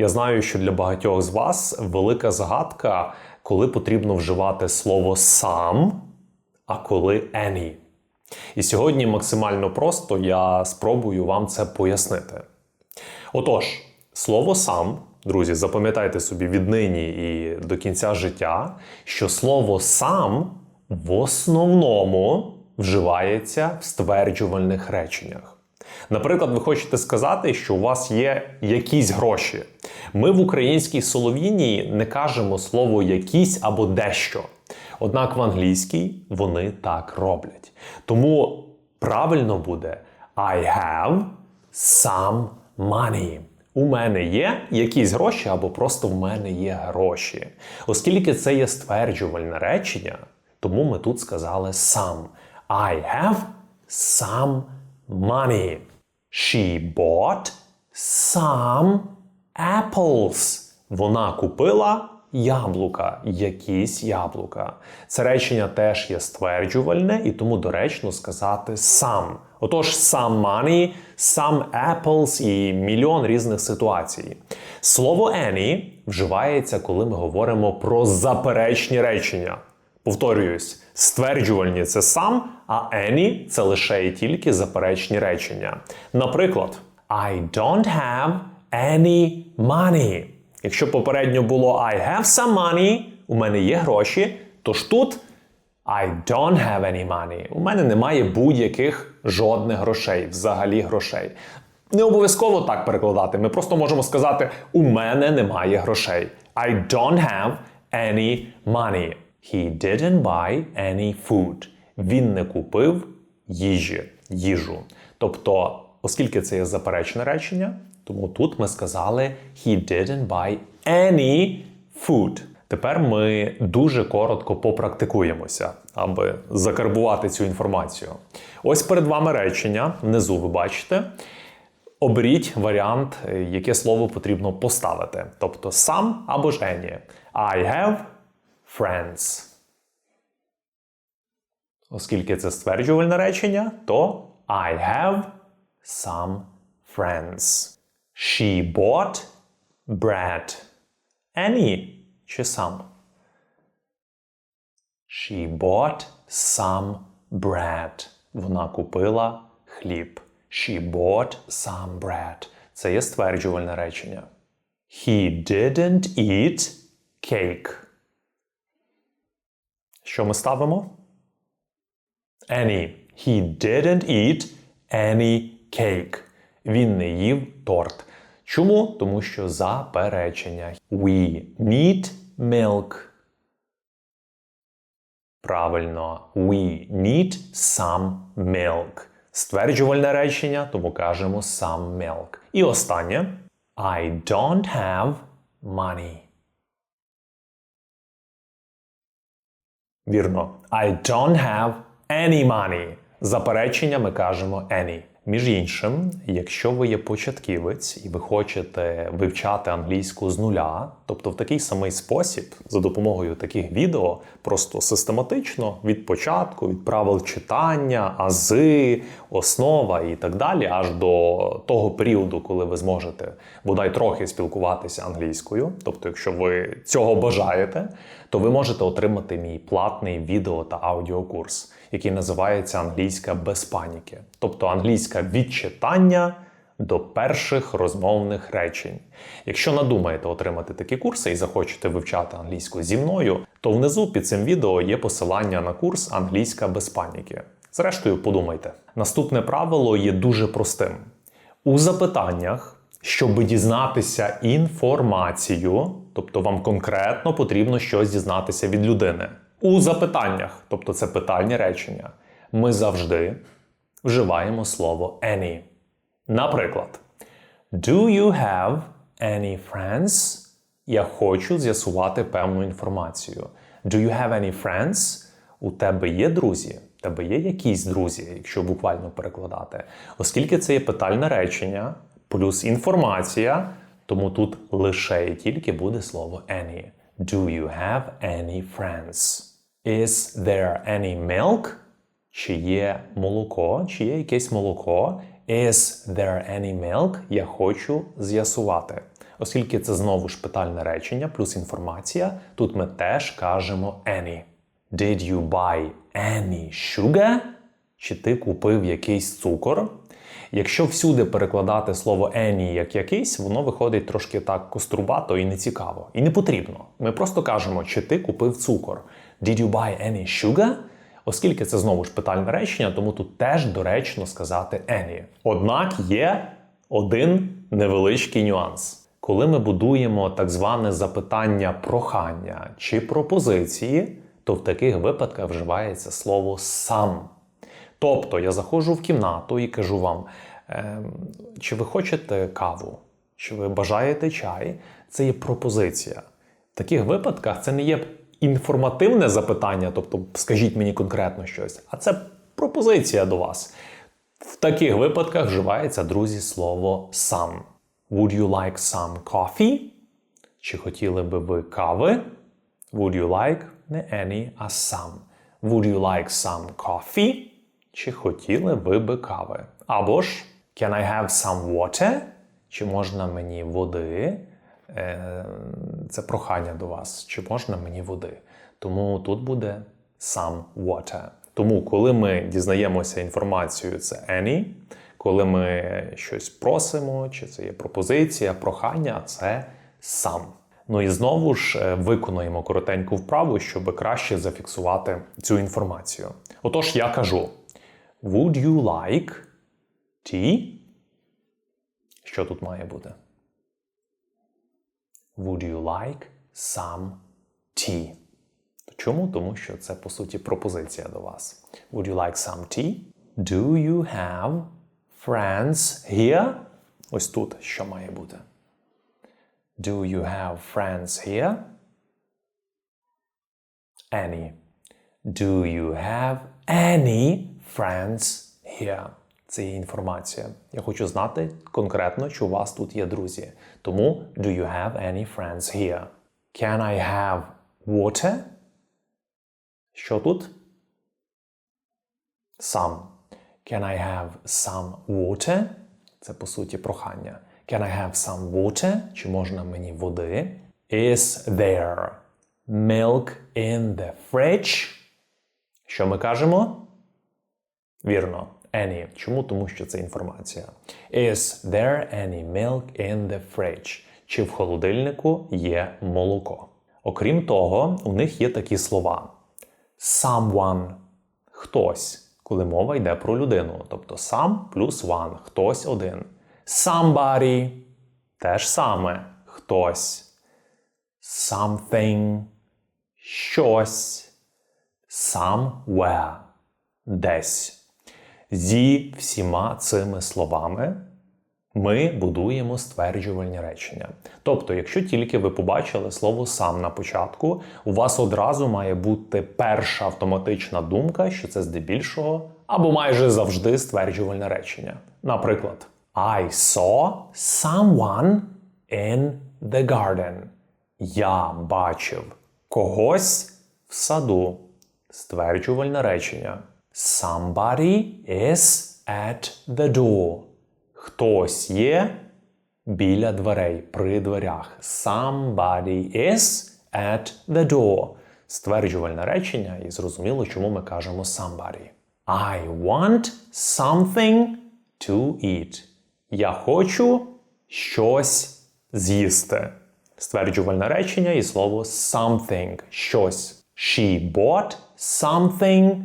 Я знаю, що для багатьох з вас велика загадка, коли потрібно вживати слово сам, а коли any. І сьогодні максимально просто я спробую вам це пояснити. Отож, слово сам, друзі, запам'ятайте собі віднині і до кінця життя, що слово сам в основному вживається в стверджувальних реченнях. Наприклад, ви хочете сказати, що у вас є якісь гроші. Ми в українській солов'їній не кажемо слово якісь або дещо. Однак в англійській вони так роблять. Тому правильно буде I have some money. У мене є якісь гроші, або просто в мене є гроші. Оскільки це є стверджувальне речення, тому ми тут сказали some. I have some money. She bought some apples. Вона купила яблука, якісь яблука. Це речення теж є стверджувальне, і тому доречно сказати some. Отож, some money, some apples і мільйон різних ситуацій. Слово any вживається, коли ми говоримо про заперечні речення. Повторююсь, стверджувальні це сам, а any це лише і тільки заперечні речення. Наприклад, I don't have any money. Якщо попередньо було I have some money, у мене є гроші, то ж тут I don't have any money. У мене немає будь-яких жодних грошей, взагалі грошей. Не обов'язково так перекладати. Ми просто можемо сказати: у мене немає грошей. I don't have any money. He didn't buy any food. Він не купив їжі, їжу. Тобто, оскільки це є заперечне речення, тому тут ми сказали he didn't buy any food. Тепер ми дуже коротко попрактикуємося, аби закарбувати цю інформацію. Ось перед вами речення. Внизу ви бачите. Оберіть варіант, яке слово потрібно поставити. Тобто сам або ж any. I have friends. Оскільки це стверджувальне речення, то I have some friends. She bought bread. Any чи some? She bought some bread. Вона купила хліб. She bought some bread. Це є стверджувальне речення. He didn't eat cake. Що ми ставимо? Any. He didn't eat any cake. Він не їв торт. Чому? Тому що заперечення. We need milk. Правильно. We need some milk. Стверджувальне речення, тому кажемо some milk. І останнє. I don't have money. Вірно. I don't have any money. Заперечення ми кажемо any. Між іншим, якщо ви є початківець і ви хочете вивчати англійську з нуля, тобто в такий самий спосіб, за допомогою таких відео, просто систематично від початку, від правил читання, ази, основа і так далі, аж до того періоду, коли ви зможете бодай трохи спілкуватися англійською, тобто, якщо ви цього бажаєте, то ви можете отримати мій платний відео та аудіокурс який називається англійська без паніки, тобто англійська від читання до перших розмовних речень. Якщо надумаєте отримати такі курси і захочете вивчати англійську зі мною, то внизу під цим відео є посилання на курс Англійська без паніки. Зрештою, подумайте. Наступне правило є дуже простим. У запитаннях. Щоб дізнатися інформацію, тобто вам конкретно потрібно щось дізнатися від людини. У запитаннях, тобто це питальні речення, ми завжди вживаємо слово any. Наприклад, Do you have any friends? Я хочу з'ясувати певну інформацію. Do you have any friends? У тебе є друзі? У тебе є якісь друзі, якщо буквально перекладати. Оскільки це є питальне речення, плюс інформація, тому тут лише і тільки буде слово any. Do you have any friends? Is there any milk? Чи є молоко? Чи є якесь молоко? Is there any milk? Я хочу з'ясувати. Оскільки це знову ж питальне речення плюс інформація, тут ми теж кажемо any. Did you buy any sugar? Чи ти купив якийсь цукор? Якщо всюди перекладати слово any як якийсь, воно виходить трошки так кострубато і нецікаво. І не потрібно. Ми просто кажемо, чи ти купив цукор. Did you buy any sugar? Оскільки це знову ж питальне речення, тому тут теж доречно сказати any. Однак є один невеличкий нюанс. Коли ми будуємо так зване запитання прохання чи пропозиції, то в таких випадках вживається слово сам. Тобто я заходжу в кімнату і кажу вам, ем, чи ви хочете каву, чи ви бажаєте чай, це є пропозиція. В таких випадках це не є інформативне запитання, тобто скажіть мені конкретно щось, а це пропозиція до вас. В таких випадках вживається, друзі, слово сам. Would you like some coffee? Чи хотіли би ви кави? Would you like не any, а some. Would you like some coffee? Чи хотіли ви би кави? Або ж Can I have some water? Чи можна мені води? Е, Це прохання до вас. Чи можна мені води? Тому тут буде some water. Тому, коли ми дізнаємося інформацію, це any. Коли ми щось просимо, чи це є пропозиція, прохання, це сам. Ну і знову ж е, виконуємо коротеньку вправу, щоб краще зафіксувати цю інформацію. Отож, я кажу: Would you like tea? Що тут має бути? Would you like some tea? Чому? Тому що це по суті пропозиція до вас. Would you like some tea? Do you have friends here? Ось тут що має бути. Do you have friends here? Any. Do you have any friends here? Це є інформація. Я хочу знати конкретно, чи у вас тут є друзі. Тому do you have any friends here? Can I have water? Що тут? Some. Can I have some water? Це по суті прохання. Can I have some water? Чи можна мені води? Is there milk in the fridge? Що ми кажемо? Вірно. Any. Чому? Тому що це інформація. Is there any milk in the fridge? Чи в холодильнику є молоко? Окрім того, у них є такі слова: someone хтось, коли мова йде про людину. Тобто сам плюс one хтось один. Somebody теж саме хтось. Something щось. Somewhere десь. Зі всіма цими словами ми будуємо стверджувальні речення. Тобто, якщо тільки ви побачили слово сам на початку, у вас одразу має бути перша автоматична думка, що це здебільшого або майже завжди стверджувальне речення. Наприклад, I saw someone in the garden. Я бачив когось в саду. Стверджувальне речення. Somebody is at the door. Хтось є біля дверей, при дверях. Somebody is at the door. Стверджувальне речення, і зрозуміло, чому ми кажемо somebody. I want something to eat. Я хочу щось з'їсти. Стверджувальне речення і слово something щось. She bought something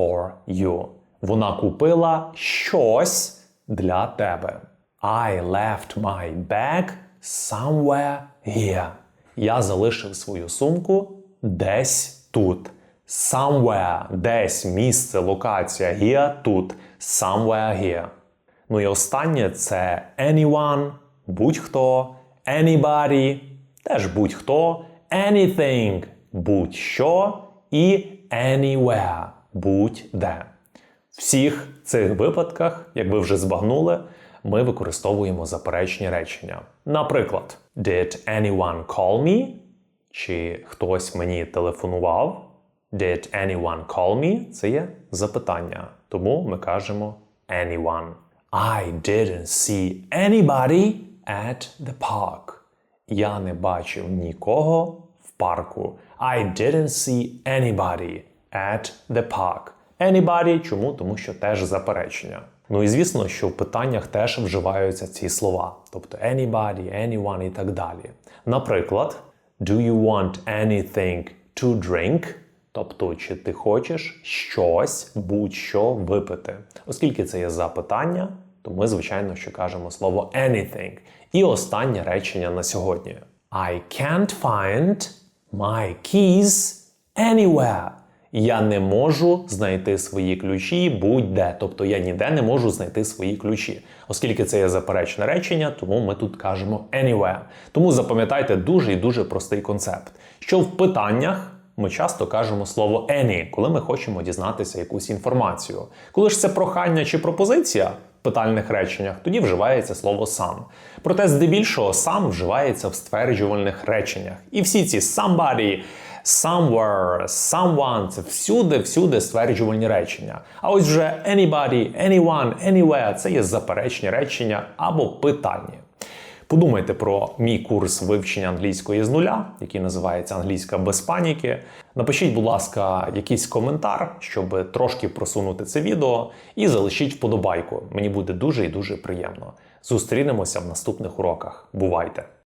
for you. Вона купила щось для тебе. I left my bag somewhere here. Я залишив свою сумку десь тут. Somewhere, десь місце, локація here, тут. Somewhere here. Ну і останнє це anyone, будь-хто, anybody, теж будь-хто, anything, будь-що і anywhere, будь-де. В всіх цих випадках, як ви вже збагнули, ми використовуємо заперечні речення. Наприклад, Did anyone call me? Чи хтось мені телефонував? Did anyone call me? Це є запитання. Тому ми кажемо anyone. I didn't see anybody at the park. Я не бачив нікого в парку. I didn't see anybody at the park. Anybody, чому? Тому що теж заперечення. Ну і звісно, що в питаннях теж вживаються ці слова, тобто anybody, anyone і так далі. Наприклад, Do you want anything to drink? Тобто, чи ти хочеш щось, будь-що випити? Оскільки це є запитання, то ми, звичайно, що кажемо слово anything. І останнє речення на сьогодні. I can't find my keys anywhere. Я не можу знайти свої ключі будь-де. Тобто я ніде не можу знайти свої ключі. Оскільки це є заперечне речення, тому ми тут кажемо anywhere. Тому запам'ятайте дуже і дуже простий концепт, що в питаннях ми часто кажемо слово any, коли ми хочемо дізнатися якусь інформацію. Коли ж це прохання чи пропозиція в питальних реченнях, тоді вживається слово сам. Проте здебільшого сам вживається в стверджувальних реченнях. І всі ці somebody, somewhere, someone це всюди, всюди стверджувальні речення. А ось вже anybody, anyone, anywhere це є заперечні речення або питальні. Подумайте про мій курс вивчення англійської з нуля, який називається Англійська без паніки. Напишіть, будь ласка, якийсь коментар, щоб трошки просунути це відео, і залишіть вподобайку. Мені буде дуже і дуже приємно. Зустрінемося в наступних уроках. Бувайте!